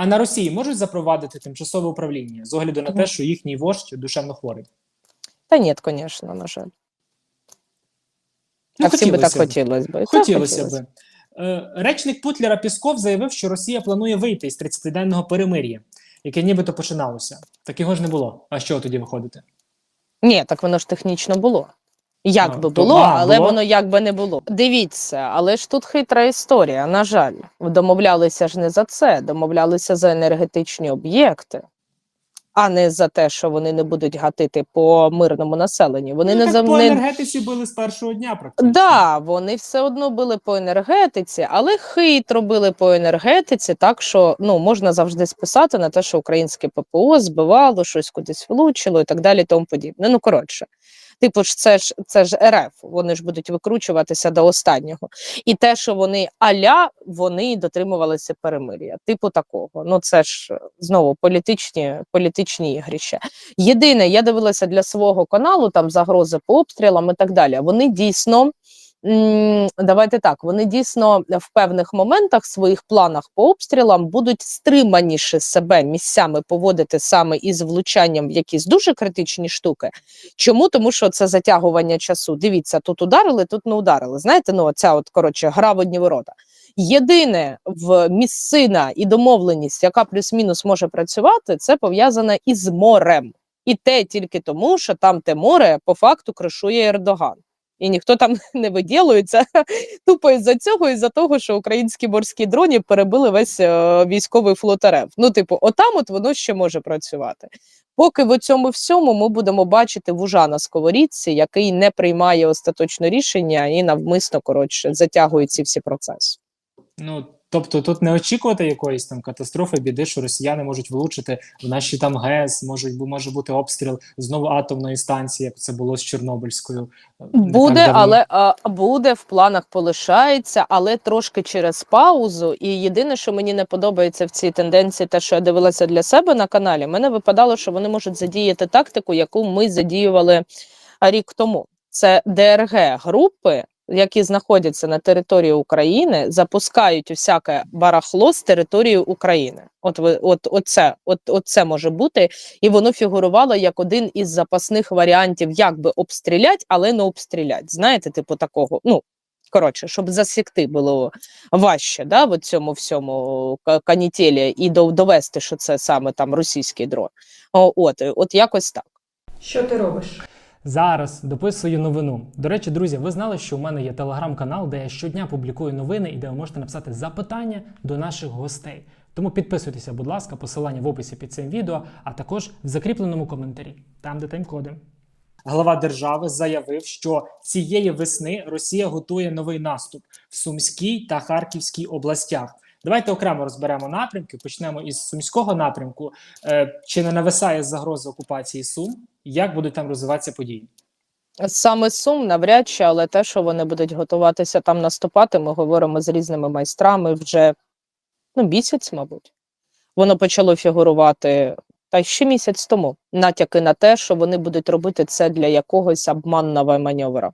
А на Росії можуть запровадити тимчасове управління з огляду на те, що їхній вождь душевно хворий? Та ні, звісно, на жаль. Ну, а всім би так хотілося б. хотілося б. Е, Речник Путлера Пісков заявив, що Росія планує вийти із 30-денного перемир'я, яке нібито починалося. Так його ж не було. А що тоді виходити? Ні, так воно ж технічно було. Як А, би було, а, але було? воно як би не було. Дивіться, але ж тут хитра історія, на жаль. Домовлялися ж не за це, домовлялися за енергетичні об'єкти, а не за те, що вони не будуть гатити по мирному населенню. Вони ну, не за по енергетиці били з першого дня практично. Да, вони все одно били по енергетиці, але хитро били по енергетиці, так що ну можна завжди списати на те, що українське ППО збивало, щось кудись влучило і так далі, тому подібне. Ну коротше. Типу ж, це ж це ж РФ, вони ж будуть викручуватися до останнього. І те, що вони аля, вони дотримувалися перемир'я. Типу такого. Ну це ж е, знову політичні, політичні ігрища. Єдине, я дивилася для свого каналу там загрози по обстрілам і так далі. Вони дійсно. Давайте так, вони дійсно в певних моментах, в своїх планах по обстрілам будуть стриманіше себе місцями поводити саме із влучанням в якісь дуже критичні штуки. Чому? Тому що це затягування часу. Дивіться, тут ударили, тут не ударили. Знаєте, ну ця от коротше гра в одні ворота. Єдине в місцина і домовленість, яка плюс-мінус може працювати, це пов'язане із морем. І те тільки тому, що там те море по факту кришує Ердоган. І ніхто там не виділується тупо із-за цього, із-за того, що українські морські дроні перебили весь е, військовий флот РФ. Ну, типу, отам от воно ще може працювати. Поки в цьому всьому ми будемо бачити вужа на сковорідці, який не приймає остаточне рішення і навмисно коротше затягує ці всі процеси. Ну тобто тут не очікувати якоїсь там катастрофи, біди, що росіяни можуть влучити в наші там ГЕС, можуть може бути обстріл знову атомної станції, як це було з Чорнобильською. Буде, але а, буде в планах полишається, але трошки через паузу. І єдине, що мені не подобається в цій тенденції, те, що я дивилася для себе на каналі, мене випадало, що вони можуть задіяти тактику, яку ми задіювали рік тому. Це ДРГ групи, які знаходяться на території України, запускають усяке барахло з території України. От ви, от, оце, от, от це може бути, і воно фігурувало як один із запасних варіантів, як би обстрілять, але не обстрілять. Знаєте, типу такого. Ну коротше, щоб засікти було важче, да, в цьому всьому ка- канітелі і довести, що це саме там російський дрон. От, от якось так. Що ти робиш? Зараз дописую новину. До речі, друзі, ви знали, що у мене є телеграм-канал, де я щодня публікую новини і де ви можете написати запитання до наших гостей. Тому підписуйтеся, будь ласка, посилання в описі під цим відео, а також в закріпленому коментарі, там де тайм-коди. Глава держави заявив, що цієї весни Росія готує новий наступ в Сумській та Харківській областях. Давайте окремо розберемо напрямки. Почнемо із сумського напрямку. Е, чи не нависає загроза окупації Сум? Як будуть там розвиватися події? Саме Сум навряд чи, але те, що вони будуть готуватися там наступати, ми говоримо з різними майстрами вже ну, місяць, мабуть. Воно почало фігурувати та ще місяць тому. Натяки на те, що вони будуть робити це для якогось обманного маневра.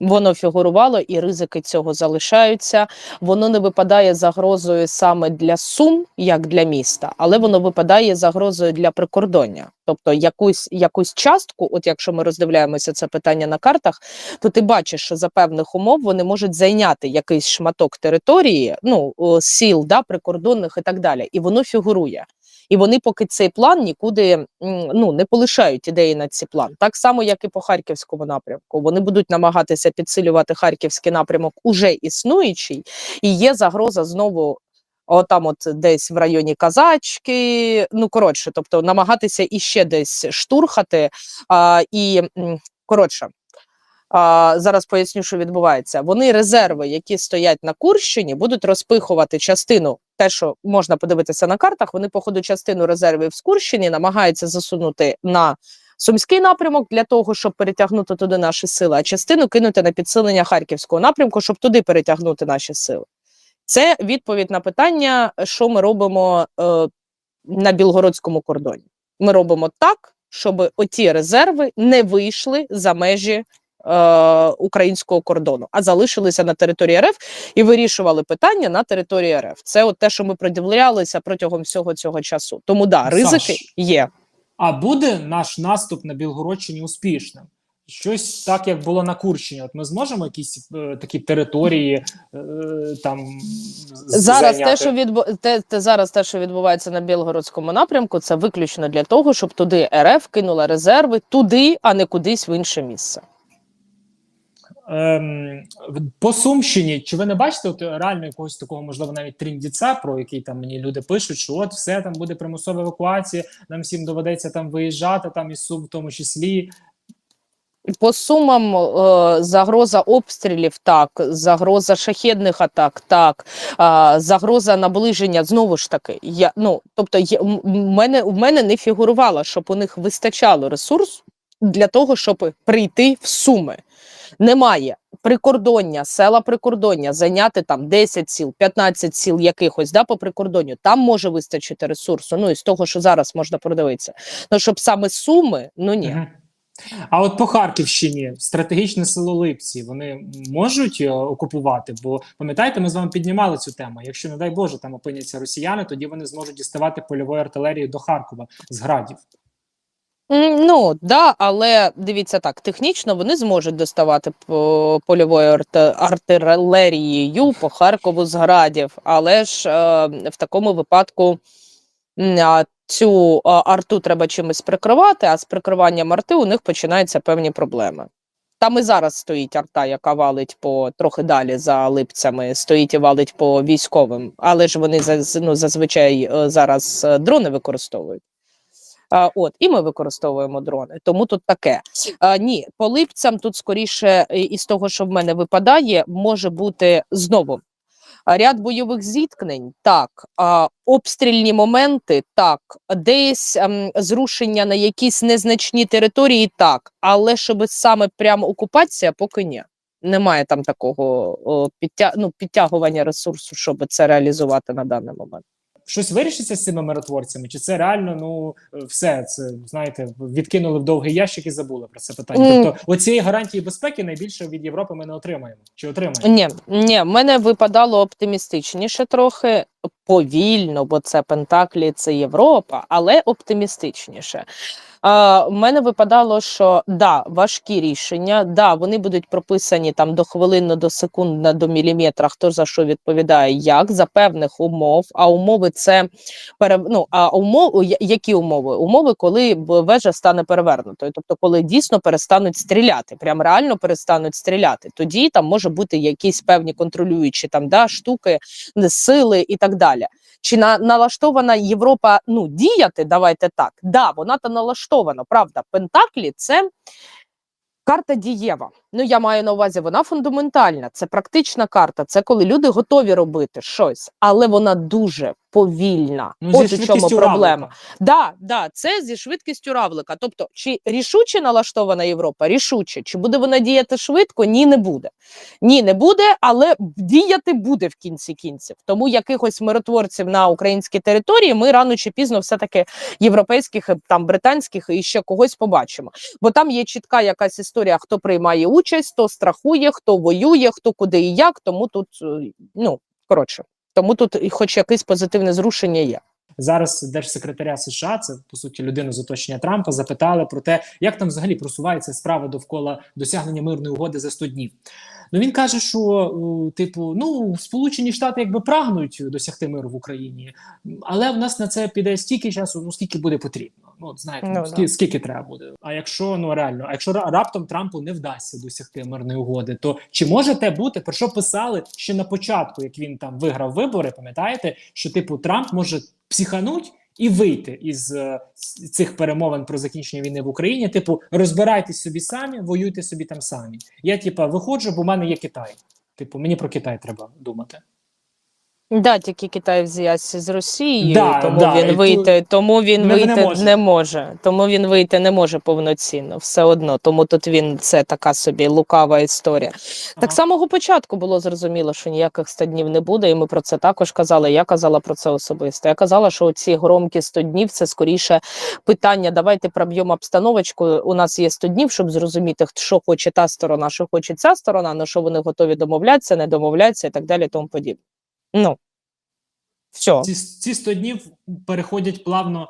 Воно фігурувало, і ризики цього залишаються. Воно не випадає загрозою саме для Сум, як для міста, але воно випадає загрозою для прикордоння. Тобто якусь, якусь частку, от якщо ми роздивляємося це питання на картах, то ти бачиш, що за певних умов вони можуть зайняти якийсь шматок території, ну сіл, да, прикордонних і так далі. І воно фігурує. І вони поки цей план нікуди ну не полишають ідеї на цей план. Так само, як і по харківському напрямку. Вони будуть намагатися підсилювати харківський напрямок уже існуючий, і є загроза знову. Отам, от десь в районі Казачки, ну коротше, тобто намагатися іще десь штурхати. А, і коротше, а, зараз поясню, що відбувається. Вони резерви, які стоять на Курщині, будуть розпихувати частину. Те, що можна подивитися на картах, вони по ходу частину резервів з Курщині намагаються засунути на Сумський напрямок для того, щоб перетягнути туди наші сили, а частину кинути на підсилення Харківського напрямку, щоб туди перетягнути наші сили. Це відповідь на питання, що ми робимо е, на білгородському кордоні. Ми робимо так, щоб оті резерви не вийшли за межі українського кордону, а залишилися на території РФ і вирішували питання на території РФ. Це от те, що ми придивлялися протягом всього цього часу. Тому да, ризики Саш, є. А буде наш наступ на Білгородщині успішним? Щось так, як було на Курщині. От ми зможемо якісь е, такі території е, там Зараз зайняти? те, що відбу... те, те зараз, те, що відбувається на Білгородському напрямку, це виключно для того, щоб туди РФ кинула резерви туди, а не кудись в інше місце. Ем, по Сумщині, чи ви не бачите от, реально якогось такого, можливо, навіть тріндіца, про який там мені люди пишуть, що от все там буде примусова евакуація, нам всім доведеться там виїжджати, там із Сум в тому числі. По сумам е, загроза обстрілів, так, загроза шахедних атак, так, загроза наближення знову ж таки. Я, ну, тобто, є, мене, у мене не фігурувало, щоб у них вистачало ресурс для того, щоб прийти в суми. Немає прикордоння, села прикордоння, зайняти там 10 сіл, 15 сіл якихось да, по прикордонню. Там може вистачити ресурсу. Ну і з того, що зараз можна продивитися. Ну щоб саме суми, ну ні. А от по Харківщині стратегічне село Липці вони можуть е, окупувати? Бо пам'ятаєте, ми з вами піднімали цю тему. Якщо, не дай Боже, там опиняться росіяни, тоді вони зможуть діставати польовою артилерією до Харкова з градів. Ну да, але дивіться так, технічно вони зможуть доставати по польовою артилерією по Харкову з градів, але ж е, в такому випадку а, цю а, арту треба чимось прикривати, а з прикриванням арти у них починаються певні проблеми. Там і зараз стоїть арта, яка валить по трохи далі за липцями, стоїть і валить по військовим, але ж вони ну, зазвичай е, зараз е, дрони використовують. От, і ми використовуємо дрони. Тому тут таке. Ні, по липцям тут скоріше із того, що в мене випадає, може бути знову. Ряд бойових зіткнень, так, обстрільні моменти, так, десь ем, зрушення на якісь незначні території, так, але щоб саме прямо окупація, поки ні. Немає там такого о, підтя... ну, підтягування ресурсу, щоб це реалізувати на даний момент. Щось вирішиться з цими миротворцями? Чи це реально ну все це знаєте, відкинули в довгий ящик і забули про це питання? Mm. Тобто, оцієї гарантії безпеки найбільше від Європи ми не отримаємо. Чи отримаємо? Ні, ні, в мене випадало оптимістичніше трохи повільно, бо це Пентаклі, це Європа, але оптимістичніше. В мене випадало, що да, важкі рішення, да, вони будуть прописані там до хвилинно, до секундно, до міліметра, хто за що відповідає, як за певних умов. А умови це ну, а умов, які умови? Умови, коли вежа стане перевернутою, тобто, коли дійсно перестануть стріляти, прям реально перестануть стріляти. Тоді там може бути якісь певні контролюючі там да, штуки, сили і так далі. Чи на, налаштована Європа ну, діяти? Давайте так. Да, вона то налаштована. Правда, Пентаклі це карта дієва. Ну, я маю на увазі, вона фундаментальна, це практична карта, це коли люди готові робити щось, але вона дуже повільна. Ну, От у чому проблема. равлика. Да, да, це зі швидкістю равлика. Тобто, чи рішуче налаштована Європа? Рішуче. Чи буде вона діяти швидко? Ні, не буде. Ні, не буде, але діяти буде в кінці кінців. Тому якихось миротворців на українській території ми рано чи пізно все-таки європейських, е, там британських і ще когось побачимо. Бо там є чітка якась історія, хто приймає участь, хто страхує, хто воює, хто куди і як. Тому тут е, ну коротше. Тому тут хоч якесь позитивне зрушення є. Зараз держсекретаря США, це по суті людину з оточення Трампа, запитали про те, як там взагалі просувається справа довкола досягнення мирної угоди за 100 днів. Ну він каже, що типу, ну Сполучені Штати якби прагнуть досягти миру в Україні, але в нас на це піде стільки часу, ну скільки буде потрібно. Ну от знаєте, Ну, ну, да. скільки, скільки треба буде. А якщо ну реально, а якщо ра- раптом Трампу не вдасться досягти мирної угоди, то чи може те бути про що писали ще на початку, як він там виграв вибори? Пам'ятаєте, що типу Трамп може психануть і вийти із е, цих перемовин про закінчення війни в Україні. Типу, розбирайтесь собі самі, воюйте собі там самі. Я, типа, виходжу, бо в мене є Китай. Типу, мені про Китай треба думати. Да, тільки Китай в зв'язці з Росією, Да, тому да, і він тут вийти, тому він не- не вийти може. не може. Тому він вийти не може повноцінно, все одно. Тому тут він це така собі лукава історія. Так Ага. самого початку було зрозуміло, що ніяких 100 днів не буде, і ми про це також казали. Я казала про це особисто. Я казала, що ці громкі 100 днів це скоріше питання. Давайте проб'ємо обстановочку. У нас є 100 днів, щоб зрозуміти, хто- що хоче та сторона, що хоче ця сторона, на що вони готові домовлятися, не домовлятися і так далі. Тому подібне. Ну все. Ці, ці 100 днів переходять плавно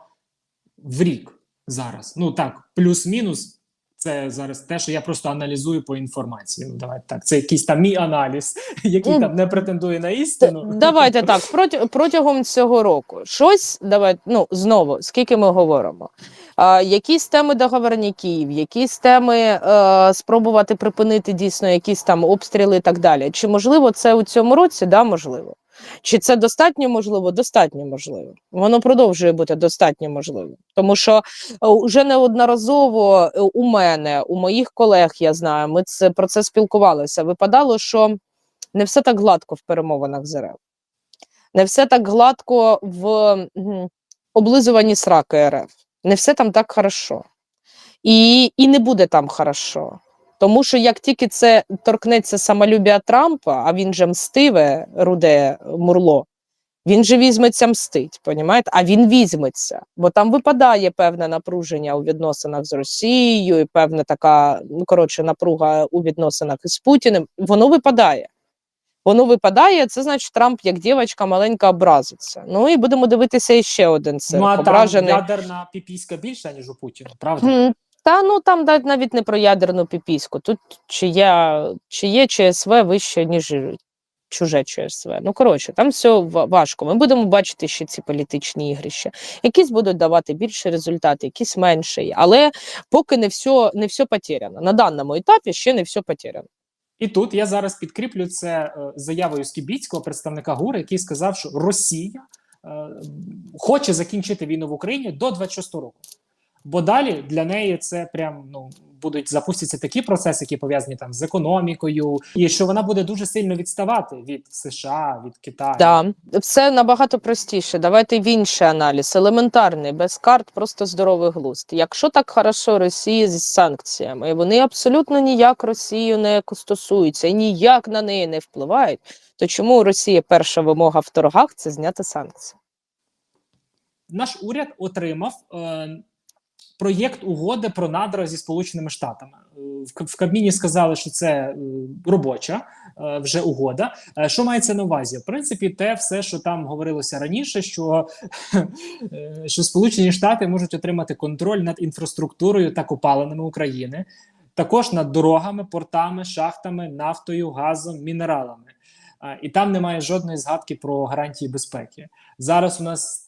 в рік зараз. Ну так, плюс-мінус. Це зараз те, що я просто аналізую по інформації. Ну, давайте так. Це якийсь там мій аналіз, який Ну, там не претендує на істину. Давайте так, проти, протягом цього року щось давай, ну знову, скільки ми говоримо. А, якісь теми договорників, якісь теми е, спробувати припинити дійсно якісь там обстріли і так далі. Чи можливо це у цьому році? Да, можливо. Чи це достатньо можливо? Достатньо можливо. Воно продовжує бути достатньо можливо. Тому що вже неодноразово е, у мене, у моїх колег, я знаю, ми це про це спілкувалися. Випадало, що не все так гладко в перемовинах з РФ. Не все так гладко в облизуванні сраки РФ. Не все там так хорошо. І, і не буде там хорошо. Тому що як тільки це торкнеться самолюбія Трампа, а він же мстиве, руде Мурло, він же візьметься мстить, понімаєте? А він візьметься, бо там випадає певне напруження у відносинах з Росією, і певна така, ну коротше, напруга у відносинах із Путіним. Воно випадає. Воно випадає, це значить Трамп, як дівчинка маленька, образиться. Ну і будемо дивитися іще один цирк. ну а там ядерна піпіська більша, ніж у Путіна, правда? Та ну там навіть не про ядерну піпіську. Тут чи є, чи є ЧСВ вище, ніж чуже ЧСВ. Ну коротше, там все важко. Ми будемо бачити ще ці політичні ігрища. Якісь будуть давати більше результати, якісь менше. Але поки не все, не все потеряно. На даному етапі ще не все потеряно. І тут я зараз підкріплю це е, заявою Скібіцького, представника ГУР, який сказав, що Росія е, хоче закінчити війну в Україні до 26 року. Бо далі для неї це прям ну будуть запустяться такі процеси, які пов'язані там з економікою, і що вона буде дуже сильно відставати від США, від Китаю. Да, все набагато простіше. Давайте в інший аналіз, елементарний, без карт, просто здоровий глузд. Якщо так хорошо Росії з санкціями, вони абсолютно ніяк Росію не стосуються і ніяк на неї не впливають, то чому у Росії перша вимога в торгах це зняти санкції? Наш уряд отримав е, проєкт угоди про надра зі Сполученими Штатами. В, Кабміні сказали, що це е, робоча е, вже угода. Е, що мається на увазі? В принципі, те все, що там говорилося раніше, що, що Сполучені Штати можуть отримати контроль над інфраструктурою та копалинами України, також над дорогами, портами, шахтами, нафтою, газом, мінералами. І там немає жодної згадки про гарантії безпеки. Зараз у нас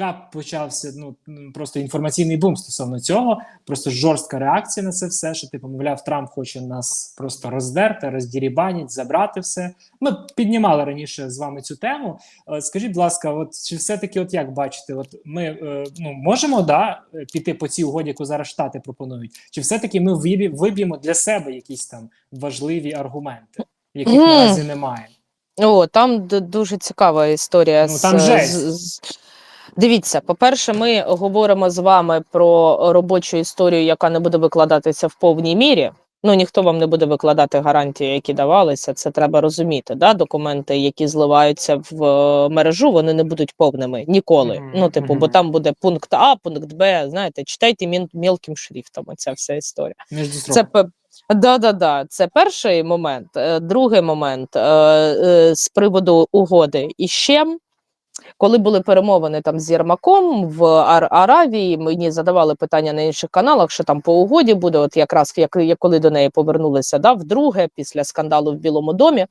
така почався ну просто інформаційний бум стосовно цього. Просто жорстка реакція на це все. Що типу, мовляв, Трамп хоче нас просто роздерти, роздірібанять, забрати все. Ми піднімали раніше з вами цю тему. Е, Скажіть, будь ласка, от чи все-таки, от як бачите, от ми е, ну можемо да піти по цій угоді, яку зараз штати пропонують, чи все-таки ми виб'ємо для себе якісь там важливі аргументи, яких Мгм. наразі немає? О, там дуже цікава історія. Ну, там з- жесть. з- Дивіться, по-перше, ми говоримо з вами про робочу історію, яка не буде викладатися в повній мірі. Ну, ніхто вам не буде викладати гарантії, які давалися. Це треба розуміти. Да? Документи, які зливаються в е, мережу, вони не будуть повними ніколи. Ну, типу, бо там буде пункт А, пункт Б. Знаєте, читайте мілким шрифтом. Ця вся історія. Це Да, да, да. Це перший момент. Е, Другий момент е, з приводу угоди. І ще коли були перемовини там з Єрмаком в Ар- Аравії, мені задавали питання на інших каналах, що там по угоді буде. От якраз як, як коли до неї повернулися, да, вдруге, після скандалу в Білому домі.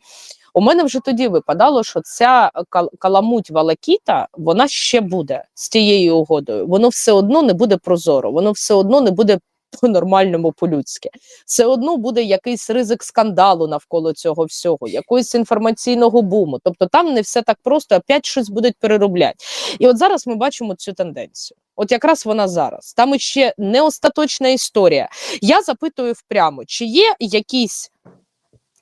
У мене вже тоді випадало, що ця каламуть Валакіта вона ще буде з тією угодою. Воно все одно не буде прозоро, воно все одно не буде по-нормальному по-людськи. Все одно буде якийсь ризик скандалу навколо цього всього, якогось інформаційного буму. Тобто там не все так просто, опять щось будуть переробляти. І от зараз ми бачимо цю тенденцію. От якраз вона зараз. Там іще не остаточна історія. Я запитую впрямо, чи є якісь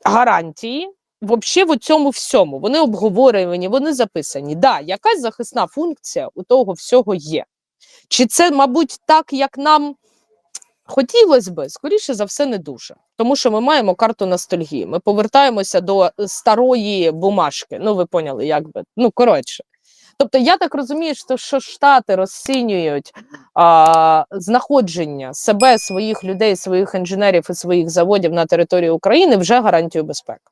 гарантії взагалі в цьому всьому. Вони обговорювані, вони записані. Да, якась захисна функція у того всього є. Чи це, мабуть, так, як нам хотілося би? Скоріше за все, не дуже. Тому що ми маємо карту ностальгії. Ми повертаємося до старої бумажки. Ну, ви поняли, як би. Ну, коротше. Тобто, я так розумію, що, що Штати розцінюють а, знаходження себе, своїх людей, своїх інженерів і своїх заводів на території України вже гарантію безпеки.